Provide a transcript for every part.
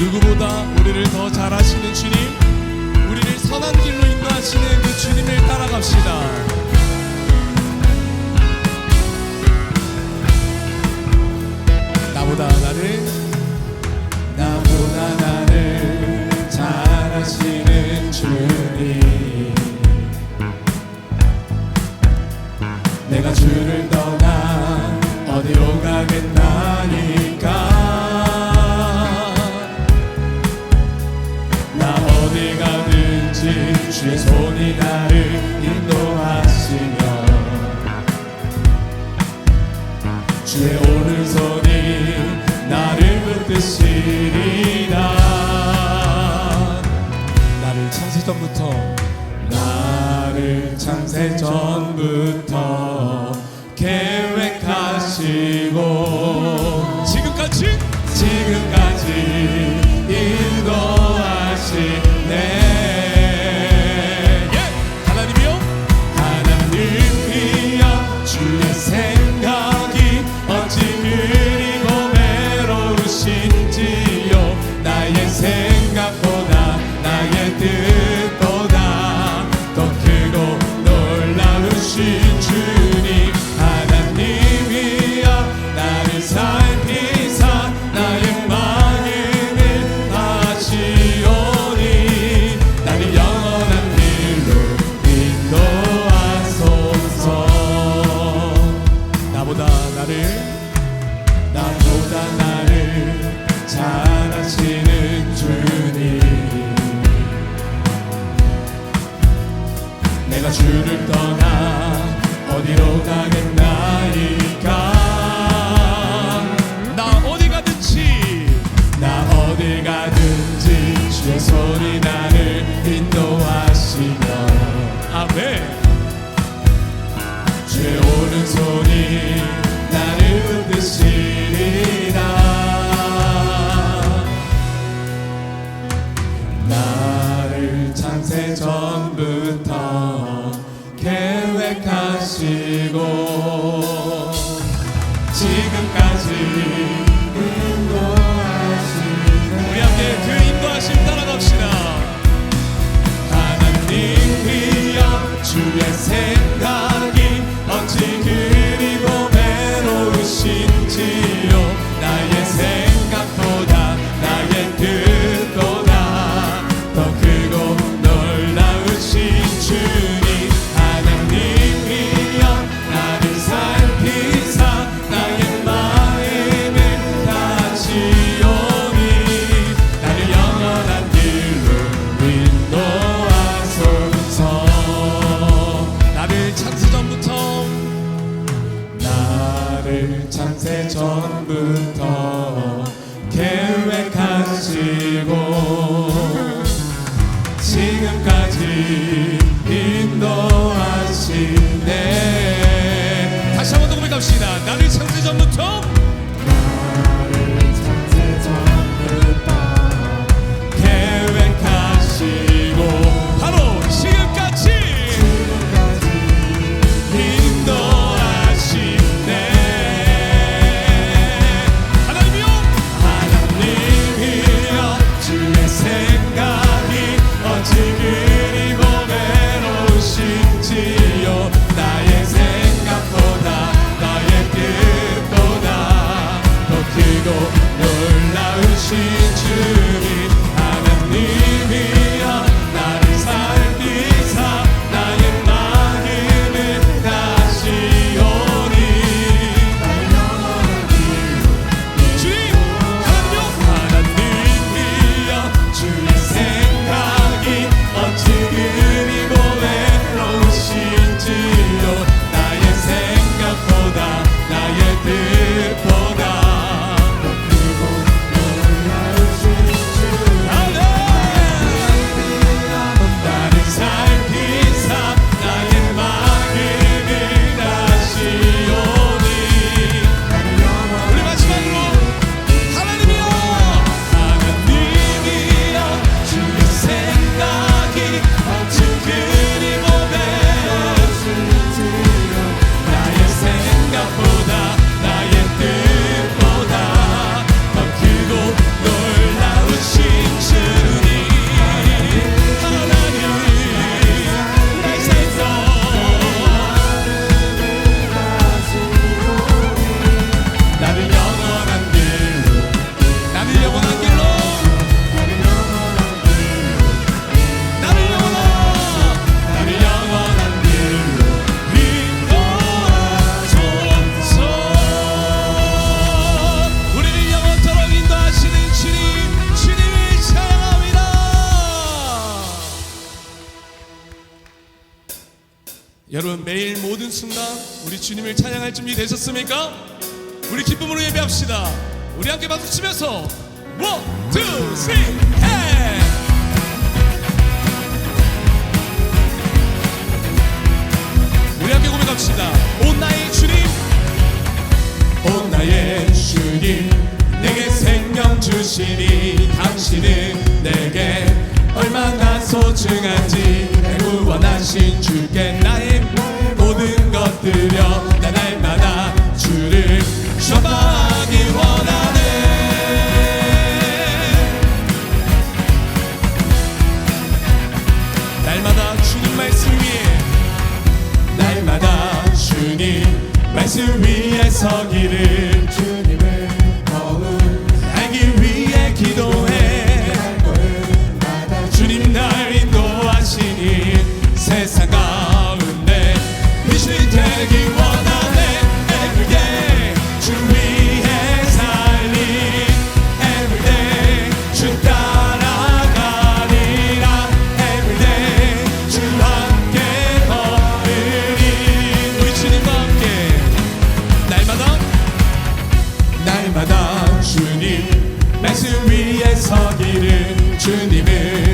누구보다 우리를 더 잘하시는 주님, 우리를 선한 길로 인도하시는 그 주님을 따라갑시다. 나보다 나를 나보다 나를 잘하시는 주님 내가 주를 떠나 어디로 가겠나니 주의 손이 나를 인도하시며 주의 오른손이 나를 붙드시리라. 나를 창세 전부터 나를 창세 전부터. 나를 창세 전부터 계획하시고 지금까지 인도하시네 우리 함께 그 인도하심 따라갑시다. 주의 생각이 어찌 그 되셨습니까? 우리 기쁨으로 예배합시다. 우리 함께 박수 치면서 원, 투, 쓰리, 해! 우리 함께 고백합시다. 오 나의 주님, 오 나의 주님, 내게 생명 주시니 당신은 내게 얼마나 소중한지 내 구원하신 주께 위 서기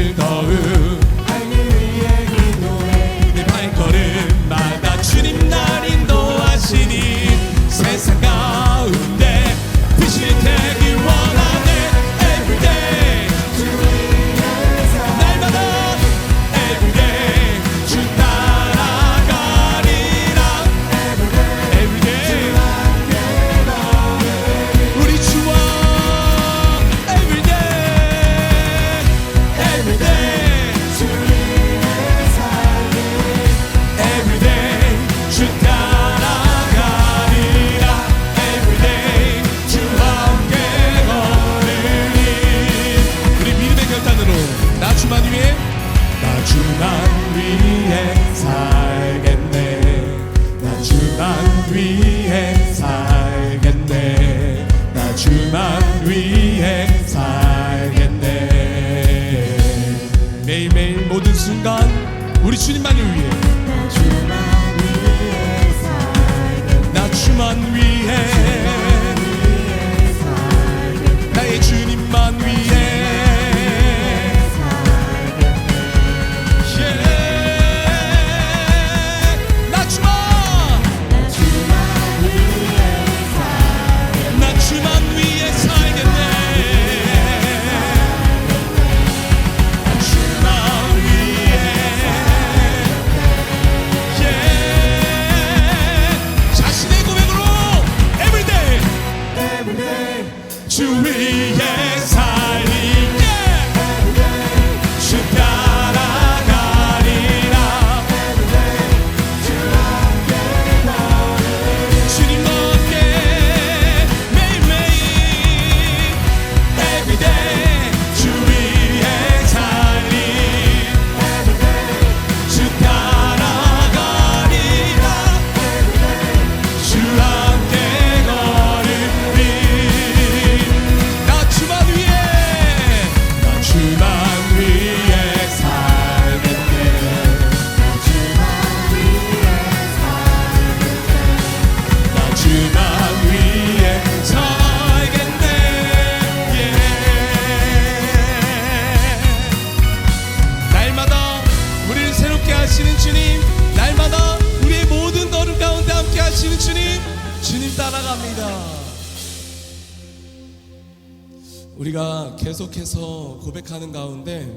우리가 계속해서 고백하는 가운데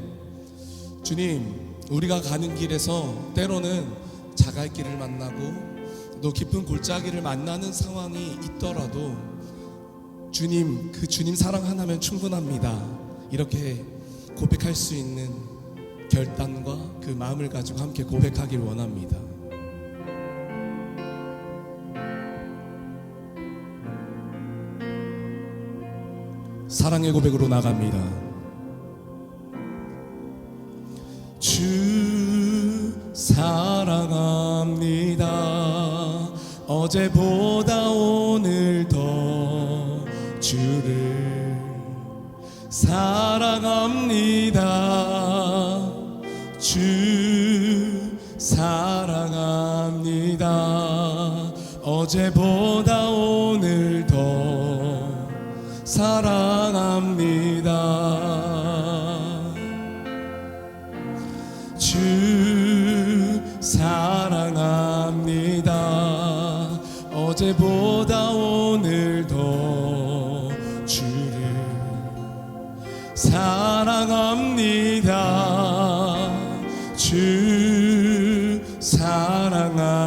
주님 우리가 가는 길에서 때로는 자갈길을 만나고 또 깊은 골짜기를 만나는 상황이 있더라도 주님 그 주님 사랑 하나면 충분합니다. 이렇게 고백할 수 있는 결단과 그 마음을 가지고 함께 고백하길 원합니다 사랑의 고백으로 나갑니다. 주 사랑합니다. 어제보다 오늘 더 주를 사랑합니다. 주 사랑합니다. 어제보다 사랑합니다. 주 사랑합니다. 어제보다 오늘 더 주를 사랑합니다. 주 사랑합니다.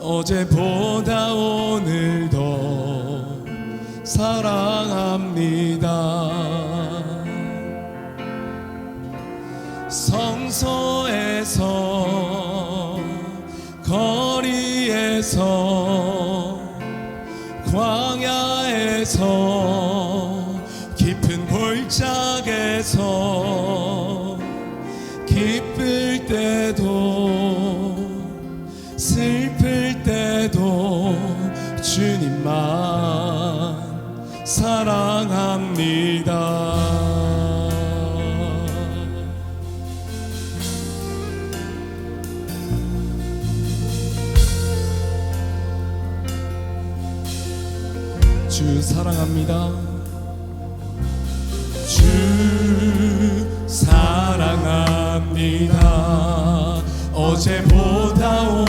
어제보다 오늘 더 사랑합니다. 성소에서 거리에서 광야에서 사랑합니다. 주 사랑합니다. 어제보다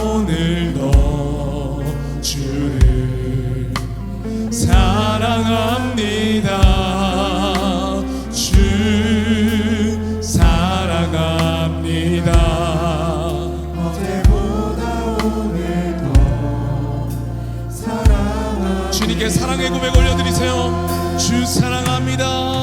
주님께 사랑의 고백 올려드리세요. 주 사랑합니다.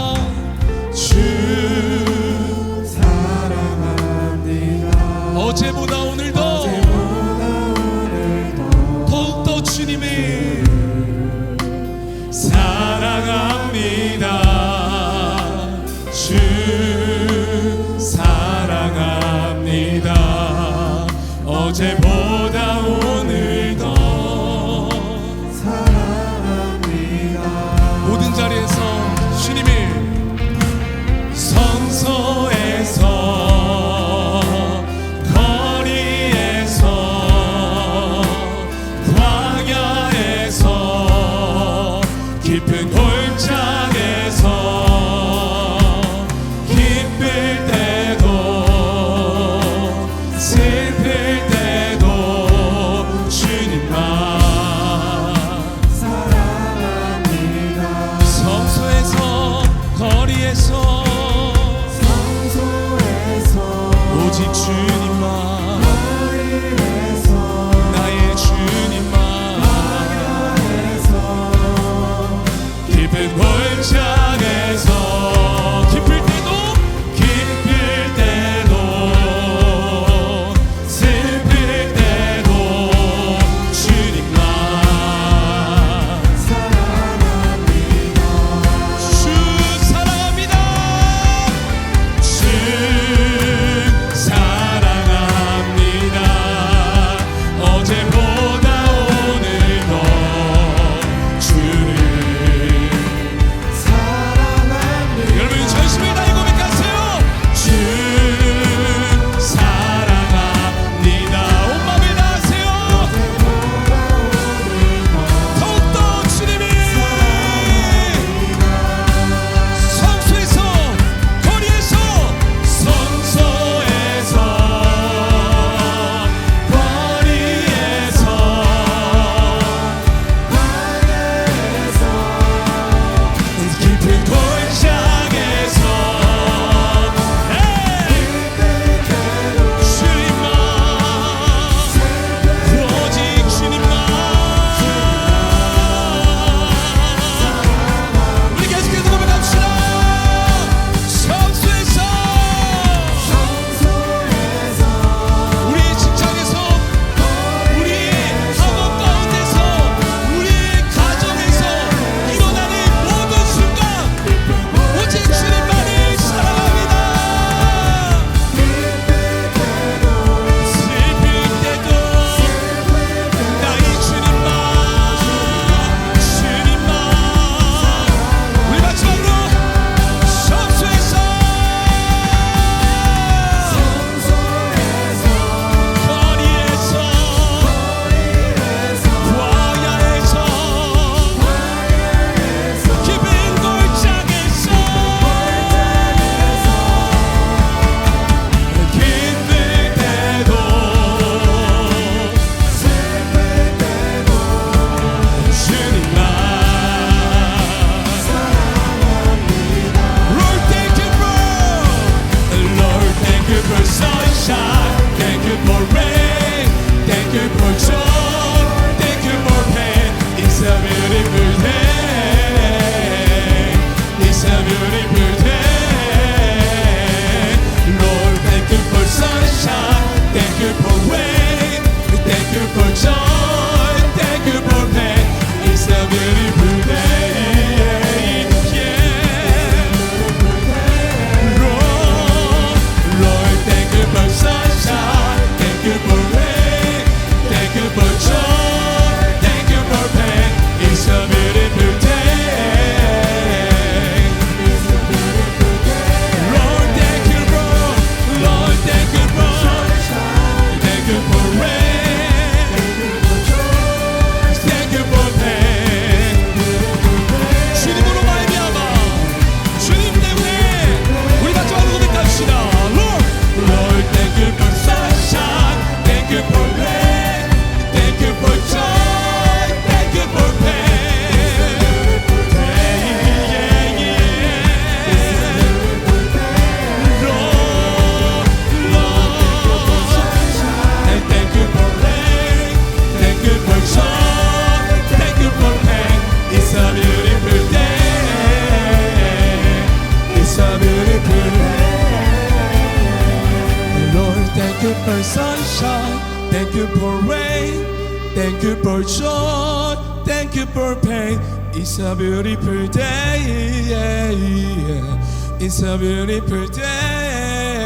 Thank you for pain. It's a beautiful day. Yeah, yeah. It's a beautiful day.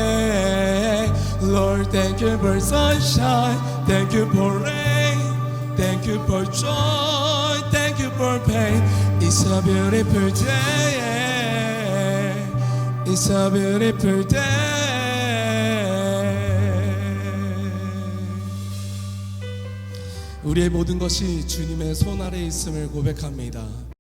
Lord, thank you for sunshine, thank you for rain, thank you for joy, thank you for pain. It's a beautiful day. It's a beautiful day. 우리의 모든 것이 주님의 손 아래 있음을 고백합니다.